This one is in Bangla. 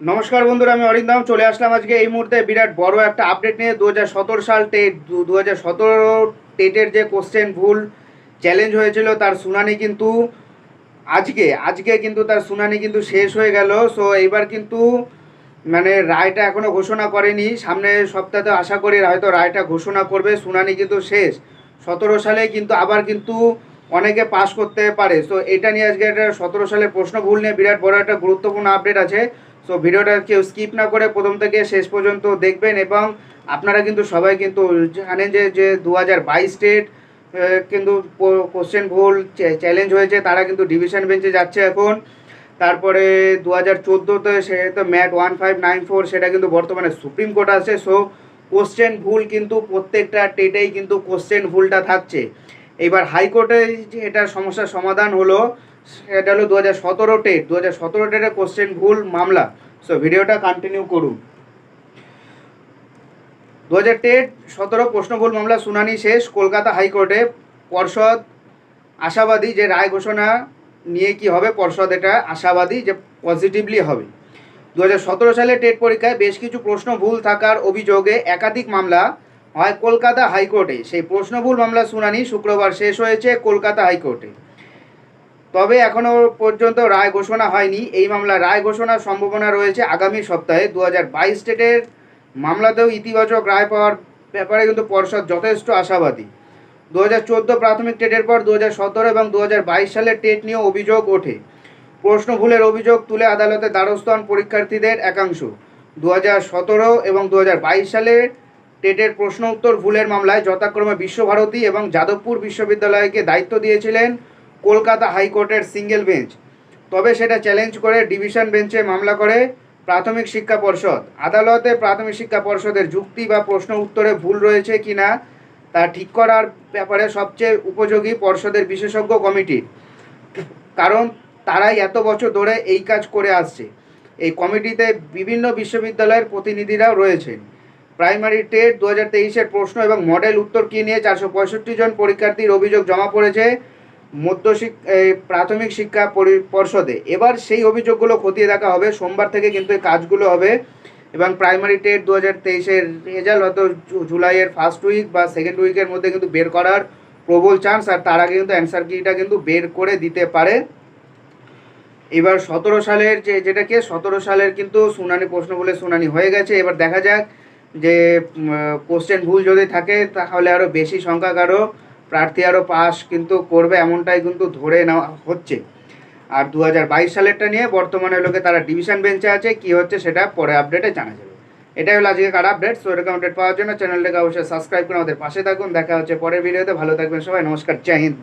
নমস্কার বন্ধুরা, আমি অরিন্দম। চলে আসলাম আজকে এই মুহূর্তে বিরাট বড় একটা আপডেট নিয়ে। দু হাজার সতেরো সাল টেট দু হাজার সতেরো টেটের যে কোশ্চেন ভুল চ্যালেঞ্জ হয়েছিল, তার শুনানি কিন্তু আজকে আজকে কিন্তু তার শুনানি কিন্তু শেষ হয়ে গেল। সো এইবার কিন্তু মানে রায়টা এখনও ঘোষণা করেনি। সামনে সপ্তাহে আশা করি হয়তো রায়টা ঘোষণা করবে, শুনানি কিন্তু শেষ। সতেরো সালে কিন্তু আবার কিন্তু অনেকে পাশ করতে পারে। সো এটা নিয়ে আজকে একটা সতেরো সালের প্রশ্ন ভুল নিয়ে বিরাট বড় একটা গুরুত্বপূর্ণ আপডেট আছে। সো ভিডিওটা কেউ স্কিপ না করে প্রথম থেকে শেষ পর্যন্ত দেখবেন এবং আপনারা কিন্তু সবাই কিন্তু জানেন যে যে দু হাজার বাইশ স্টেট কিন্তু কোশ্চেন ভুল চ্যালেঞ্জ হয়েছে, তারা কিন্তু ডিভিশন বেঞ্চে যাচ্ছে এখন। তারপরে দু হাজার চোদ্দোতে সে তো ম্যাট ওয়ান ফাইভ নাইন ফোর, সেটা কিন্তু বর্তমানে সুপ্রিম কোর্ট আছে সো কোশ্চেন ভুল কিন্তু প্রত্যেকটা টেটেই কিন্তু কোশ্চেন ভুলটা থাকছে। এবার হাইকোর্টে যে এটার সমস্যার সমাধান হলো সেটা হলো দু হাজার সতেরো টেট। দু হাজার সতেরো টেটের কোশ্চেন ভুল, মামলা। সো ভিডিওটা কন্টিনিউ করুন। দু হাজার টেট সতেরো, প্রশ্ন, ভুল, মামলা, শুনানি শেষ। কলকাতা হাইকোর্টে পর্ষদ আশাবাদী যে রায় ঘোষণা নিয়ে কি হবে, পর্ষদ এটা আশাবাদী যে পজিটিভলি হবে। দু হাজার সতেরো সালে টেট পরীক্ষায় বেশ কিছু প্রশ্ন, ভুল থাকার অভিযোগে একাধিক মামলা হয় কলকাতা হাইকোর্টে। সেই প্রশ্ন, ভুল, মামলা, শুনানি শুক্রবার শেষ হয়েছে কলকাতা হাইকোর্টে। তবে এখনও পর্যন্ত রায় ঘোষণা হয়নি। এই মামলা রায় ঘোষণার সম্ভাবনা রয়েছে আগামী সপ্তাহে। দু হাজার বাইশ স্টেটের মামলাতেও ইতিবাচক রায় পাওয়ার ব্যাপারে কিন্তু পর্ষদ যথেষ্ট আশাবাদী। দু হাজার চোদ্দ প্রাথমিক টেটের পর দু হাজার সতেরো এবং দু হাজার বাইশ সালের টেট নিয়ে অভিযোগ ওঠে। প্রশ্ন ভুলের অভিযোগ তুলে আদালতে দ্বারস্থ হন পরীক্ষার্থীদের একাংশ। দু হাজার সতেরো এবং দু হাজার বাইশ সালের টেটের প্রশ্ন উত্তর ভুলের মামলায় যথাক্রমে বিশ্বভারতী এবং যাদবপুর বিশ্ববিদ্যালয়কে দায়িত্ব দিয়েছিলেন কলকাতা হাইকোর্টের সিঙ্গেল বেঞ্চ। তবে সেটা চ্যালেঞ্জ করে ডিভিশন বেঞ্চে মামলা করে প্রাথমিক শিক্ষা পর্ষদ। আদালতে প্রাথমিক শিক্ষা পর্ষদের যুক্তি বা প্রশ্ন উত্তরে ভুল রয়েছে কি না, তা ঠিক করার ব্যাপারে সবচেয়ে উপযোগী পর্ষদের বিশেষজ্ঞ কমিটি। কারণ তারাই এত বছর ধরে এই কাজ করে আসছে। এই কমিটিতে বিভিন্ন বিশ্ববিদ্যালয়ের প্রতিনিধিরাও রয়েছেন। প্রাইমারি টেট দু হাজার প্রশ্ন এবং মডেল উত্তর কি নিয়ে চারশো পঁয়ষট্টি জন পরীক্ষার্থীর অভিযোগ জমা পড়েছে মধ্য প্রাথমিক শিক্ষা পরি- পর্ষদে। এবার সেই অভিযোগগুলো খতিয়ে দেখা হবে। সোমবার থেকে কিন্তু এই কাজগুলো হবে এবং প্রাইমারি টেট দু হাজার তেইশের রেজাল্ট হয়তো জুলাইয়ের ফার্স্ট উইক বা সেকেন্ড উইকের মধ্যে কিন্তু বের করার প্রবল চান্স আর তার আগে কিন্তু অ্যান্সার কিটা কিন্তু বের করে দিতে পারে। এবার সতেরো সালের যে যেটাকে সতেরো সালের কিন্তু শুনানি প্রশ্ন বলে শুনানি হয়ে গেছে। এবার দেখা যাক যে কোশ্চেন ভুল যদি থাকে, তাহলে আরও বেশি সংখ্যক আরও প্রার্থী আরও পাস কিন্তু করবে এমনটাই কিন্তু ধরে নেওয়া হচ্ছে। আর দু হাজার বাইশ সালেরটা নিয়ে বর্তমানে লোকে তারা ডিভিশন বেঞ্চে আছে, কি হচ্ছে সেটা পরে আপডেটে জানা যাবে। এটাই হলো আজকে কার আপডেট, সো এরকম আপডেট পাওয়ার জন্য চ্যানেলটাকে অবশ্যই সাবস্ক্রাইব করে আমাদের পাশে থাকুন। দেখা হচ্ছে পরের ভিডিওতে, ভালো থাকবেন সবাই, নমস্কার, জয় হিন্দ।